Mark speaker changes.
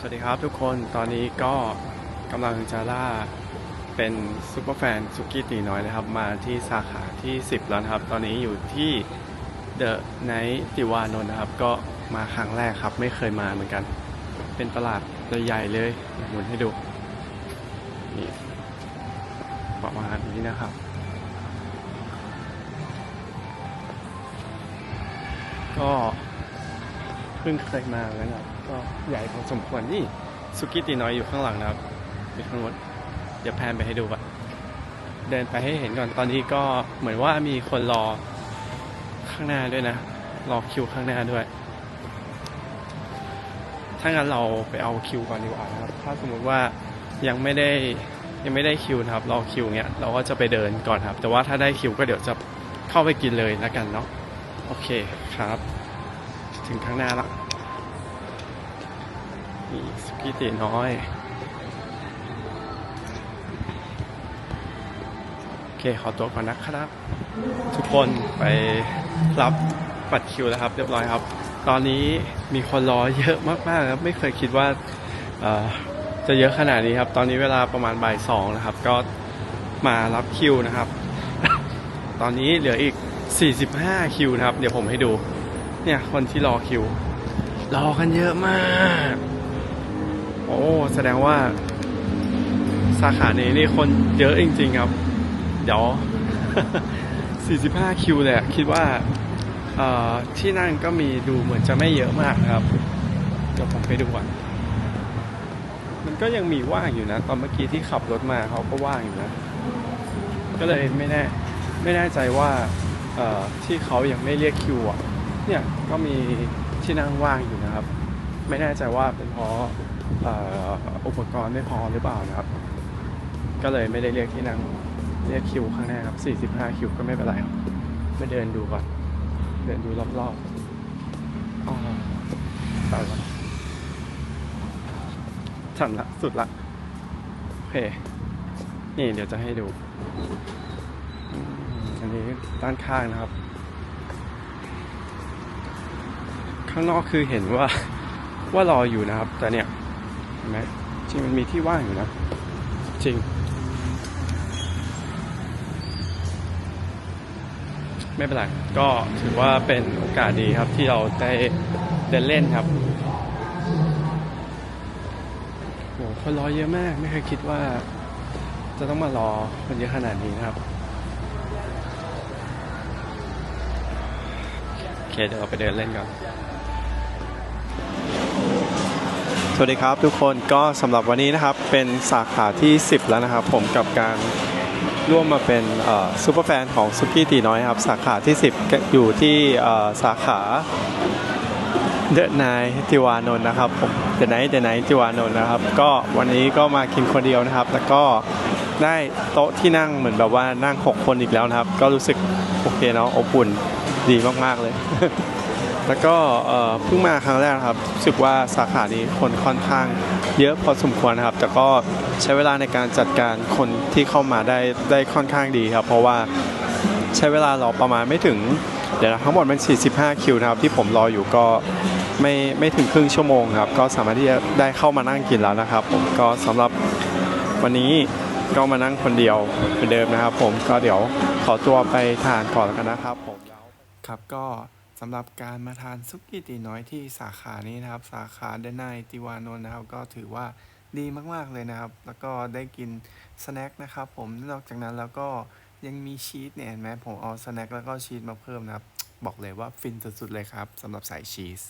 Speaker 1: สวัสดีครับทุกคนตอนนี้ก็กำลังจะล่าเป็นซูเปอร์แฟนสุกี้ตีน้อยนะครับ มาที่สาขาที่ 10 แล้วนะครับ ตอนนี้อยู่ที่เดอะไนท์ติวานนท์นะครับ ก็มาครั้งแรกครับ ไม่เคยมาเหมือนกัน เป็นตลาดใหญ่เลยหมุนให้ดู นี่ประมาณนี้นะครับก็เพิ่งเคยมาแล้วนะครับ ก็ใหญ่พอสมควรนี่สุกี้ตีน้อยอยู่ข้างหลังนะครับอยู่ข้างบนเดี๋ยวแพนไปให้ดูก่อนเดินไปให้เห็นก่อนตอนนี้ก็เหมือนว่ามีคนรอข้างหน้าด้วยนะ รอคิวข้างหน้าด้วย ถ้างั้นเราไปเอาคิวก่อนดีกว่านะครับ ถ้าสมมุติว่ายังไม่ได้ยังไม่ได้คิวนะครับ รอคิวเนี้ยเราก็จะไปเดินก่อนครับ แต่ว่าถ้าได้คิวก็เดี๋ยวจะเข้าไปกินเลยแล้วกันเนาะ โอเคครับ ถึงข้างหน้าละีสุกี้ตีน้อย โอเค ขอตัวก่อนนะครับ ทุกคนไปรับบัตรคิวแล้วครับ เรียบร้อยครับ ตอนนี้มีคนรอเยอะมากๆครับ ไม่เคยคิดว่าจะเยอะขนาดนี้ครับ ตอนนี้เวลาประมาณบ่ายสองนะครับ ก็มารับคิวนะครับ ตอนนี้เหลืออีก 45 คิวนะครับ เดี๋ยวผมให้ดู เนี่ย คนที่รอคิว รอกันเยอะมาก โอ้แสดงว่า สาขานี้นี่คนเยอะจริง ๆ ครับ เดี๋ยว 45 คิวเลยอะคิดว่าที่นั่งก็มีดูเหมือนจะไม่เยอะมากนะครับเดี๋ยวผมไปดูก่อนมันก็ยังมีว่างอยู่นะ ตอนเมื่อกี้ที่ขับรถมาเขาก็ว่างอยู่นะ ก็เลยไม่แน่ไม่แน่ใจว่าที่เขายังไม่เรียกคิวอะเนี่ยก็มีที่นั่งว่างอยู่ ไม่แน่ใจว่าเป็นเพราะอุปกรณ์ไม่พอหรือเปล่านะครับ ก็เลยไม่ได้เรียกที่นั่งเรียกคิวข้างหน้าครับ 45 คิวก็ไม่เป็นไรครับไปเดินดูก่อน เดินดูรอบๆอ๋อตายละฉันละ สุดละ โอเค นี่เดี๋ยวจะให้ดู อันนี้ด้านข้างนะครับ ข้างนอกคือเห็นว่า ว่ารออยู่นะครับ แต่เนี่ยเห็นไหมจริงมันมีที่ว่างอยู่นะ จริง ไม่เป็นไร ก็ถือว่าเป็นโอกาสดีครับที่เราได้เดินเล่นครับโหคนรอเยอะมาก ไม่เคยคิดว่า จะต้องมารอคนเยอะขนาดนี้นะครับโอเคเดี๋ยวเราไปเดินเล่นกัน สวัสดีครับทุกคนก็สำหรับวันนี้นะครับเป็นสาขาที่ 10 แล้วนะครับ ผมกับการร่วมมาเป็นซูเปอร์แฟนของซุกี้ตีน้อยครับ สาขาที่ 10 อยู่ที่สาขาเดอะไนติวานนท์นะครับผมเดอะไนเดอะไนติวานนท์นะครับ ก็วันนี้ก็มากินคนเดียวนะครับ แล้วก็ได้โต๊ะที่นั่งเหมือนแบบว่านั่ง 6 คนอีกแล้วนะครับ ก็รู้สึกโอเคเนาะอบอุ่นดีมาก ๆ เลย แล้วก็เพิ่งมาครั้งแรกนะครับรู้สึกว่าสาขานี้คนค่อนข้างเยอะพอสมควรนะครับ แต่ก็ใช้เวลาในการจัดการคนที่เข้ามาได้ได้ค่อนข้างดีครับ เพราะว่าใช้เวลารอประมาณไม่ถึงเดี๋ยวนะทั้งหมดมัน 45 คิวนะครับที่ผมรออยู่ก็ไม่ไม่ถึงครึ่งชั่วโมงครับ ก็สามารถที่จะได้เข้ามานั่งกินแล้วนะครับ ผมก็สำหรับวันนี้ก็มานั่งคนเดียวเหมือนเดิมนะครับ ผมก็เดี๋ยวขอตัวไปทานก่อนแล้วกันนะครับผมครับก็ สำหรับการมาทานซุกี้ตีน้อยที่สาขานี้นะครับ สาขาเดนายติวานนท์นะครับ ก็ถือว่าดีมากๆเลยนะครับ แล้วก็ได้กินสแน็คนะครับผมนอกจากนั้นแล้วก็ยังมีชีสเนี่ยเห็นไหมผมเอาสแน็คแล้วก็ชีสมาเพิ่มนะครับ บอกเลยว่าฟินสุดๆเลยครับสำหรับสายชีส